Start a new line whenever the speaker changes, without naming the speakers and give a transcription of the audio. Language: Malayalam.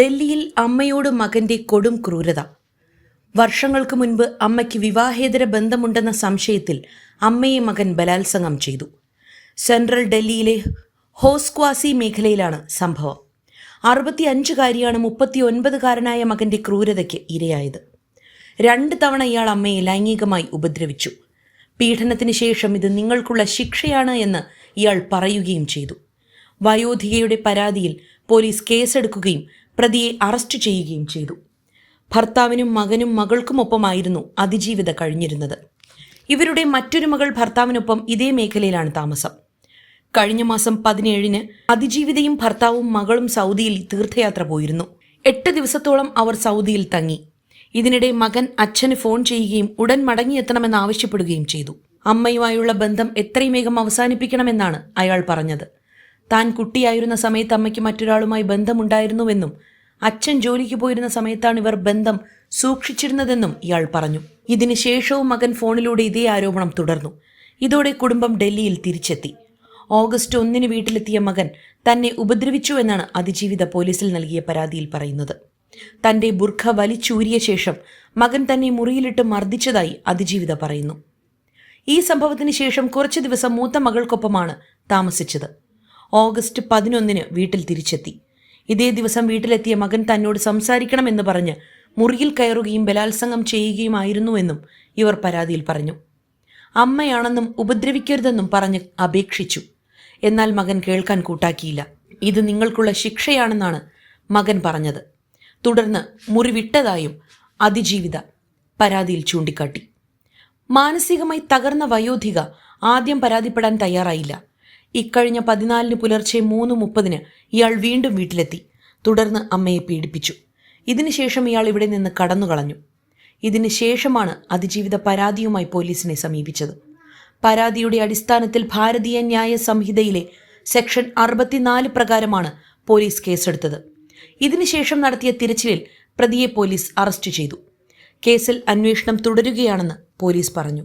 ഡൽഹിയിൽ അമ്മയോട് മകന്റെ കൊടും ക്രൂരത. വർഷങ്ങൾക്ക് മുൻപ് അമ്മയ്ക്ക് വിവാഹേതര ബന്ധമുണ്ടെന്ന സംശയത്തിൽ അമ്മയെ മകൻ ബലാത്സംഗം ചെയ്തു. സെൻട്രൽ ഡൽഹിയിലെ ഹോസ്ക്വാസി മേഖലയിലാണ് സംഭവം. അറുപത്തിയഞ്ചുകാരിയാണ് മുപ്പത്തിയൊൻപതുകാരനായ മകന്റെ ക്രൂരതയ്ക്ക് ഇരയായത്. രണ്ട് തവണ ഇയാൾ അമ്മയെ ലൈംഗികമായി ഉപദ്രവിച്ചു. പീഡനത്തിന് ശേഷം ഇത് നിങ്ങൾക്കുള്ള ശിക്ഷയാണ് എന്ന് ഇയാൾ പറയുകയും ചെയ്തു. വയോധികയുടെ പരാതിയിൽ പോലീസ് കേസെടുക്കുകയും പ്രതിയെ അറസ്റ്റ് ചെയ്യുകയും ചെയ്തു. ഭർത്താവിനും മകനും മകൾക്കുമൊപ്പമായിരുന്നു അതിജീവിത കഴിഞ്ഞിരുന്നത്. ഇവരുടെ മറ്റൊരു മകൾ ഭർത്താവിനൊപ്പം ഇതേ മേഖലയിലാണ് താമസം. കഴിഞ്ഞ മാസം പതിനേഴിന് അതിജീവിതയും ഭർത്താവും മകളും സൗദിയിൽ തീർത്ഥയാത്ര പോയിരുന്നു. എട്ട് ദിവസത്തോളം അവർ സൗദിയിൽ തങ്ങി. ഇതിനിടെ മകൻ അച്ഛന് ഫോൺ ചെയ്യുകയും ഉടൻ മടങ്ങിയെത്തണമെന്ന് ആവശ്യപ്പെടുകയും ചെയ്തു. അമ്മയുമായുള്ള ബന്ധം എത്രയും വേഗം അവസാനിപ്പിക്കണമെന്നാണ് അയാൾ പറഞ്ഞത്. താൻ കുട്ടിയായിരുന്ന സമയത്ത് അമ്മയ്ക്ക് മറ്റൊരാളുമായി ബന്ധമുണ്ടായിരുന്നുവെന്നും അച്ഛൻ ജോലിക്ക് പോയിരുന്ന സമയത്താണ് ഇവർ ബന്ധം സൂക്ഷിച്ചിരുന്നതെന്നും ഇയാൾ പറഞ്ഞു. ഇതിന് ശേഷവും മകൻ ഫോണിലൂടെ ഇതേ ആരോപണം തുടർന്നു. ഇതോടെ കുടുംബം ഡൽഹിയിൽ തിരിച്ചെത്തി. ഓഗസ്റ്റ് ഒന്നിന് വീട്ടിലെത്തിയ മകൻ തന്നെ ഉപദ്രവിച്ചു എന്നാണ് അതിജീവിത പോലീസിൽ നൽകിയ പരാതിയിൽ പറയുന്നത്. തന്റെ ബുർഖ വലിച്ചൂരിയ ശേഷം മകൻ തന്നെ മുറിയിലിട്ട് മർദ്ദിച്ചതായി അതിജീവിത പറയുന്നു. ഈ സംഭവത്തിന് ശേഷം കുറച്ചു ദിവസം മൂത്ത മകൾക്കൊപ്പമാണ് താമസിച്ചത്. ഓഗസ്റ്റ് പതിനൊന്നിന് വീട്ടിൽ തിരിച്ചെത്തി. ഇതേ ദിവസം വീട്ടിലെത്തിയ മകൻ തന്നോട് സംസാരിക്കണമെന്ന് പറഞ്ഞ് മുറിയിൽ കയറുകയും ബലാത്സംഗം ചെയ്യുകയുമായിരുന്നുവെന്നും ഇവർ പരാതിയിൽ പറഞ്ഞു. അമ്മയാണെന്നും ഉപദ്രവിക്കരുതെന്നും പറഞ്ഞ് അപേക്ഷിച്ചു. എന്നാൽ മകൻ കേൾക്കാൻ കൂട്ടാക്കിയില്ല. ഇത് നിങ്ങൾക്കുള്ള ശിക്ഷയാണെന്നാണ് മകൻ പറഞ്ഞത്. തുടർന്ന് മുറി വിട്ടതായും അതിജീവിത പരാതിയിൽ ചൂണ്ടിക്കാട്ടി. മാനസികമായി തകർന്ന വയോധിക ആദ്യം പരാതിപ്പെടാൻ തയ്യാറായില്ല. ഇക്കഴിഞ്ഞ പതിനാലിന് പുലർച്ചെ മൂന്ന് മുപ്പതിന് ഇയാൾ വീണ്ടും വീട്ടിലെത്തി. തുടർന്ന് അമ്മയെ പീഡിപ്പിച്ചു. ഇതിനുശേഷം ഇയാൾ ഇവിടെ നിന്ന് കടന്നുകളഞ്ഞു. ഇതിന് ശേഷമാണ് അതിജീവിത പരാതിയുമായി പോലീസിനെ സമീപിച്ചത്. പരാതിയുടെ അടിസ്ഥാനത്തിൽ ഭാരതീയ ന്യായ സംഹിതയിലെ സെക്ഷൻ അറുപത്തിനാല് പ്രകാരമാണ് പോലീസ് കേസെടുത്തത്. ഇതിനുശേഷം നടത്തിയ തിരച്ചിലിൽ പ്രതിയെ പോലീസ് അറസ്റ്റ് ചെയ്തു. കേസിൽ അന്വേഷണം തുടരുകയാണെന്ന് പോലീസ് പറഞ്ഞു.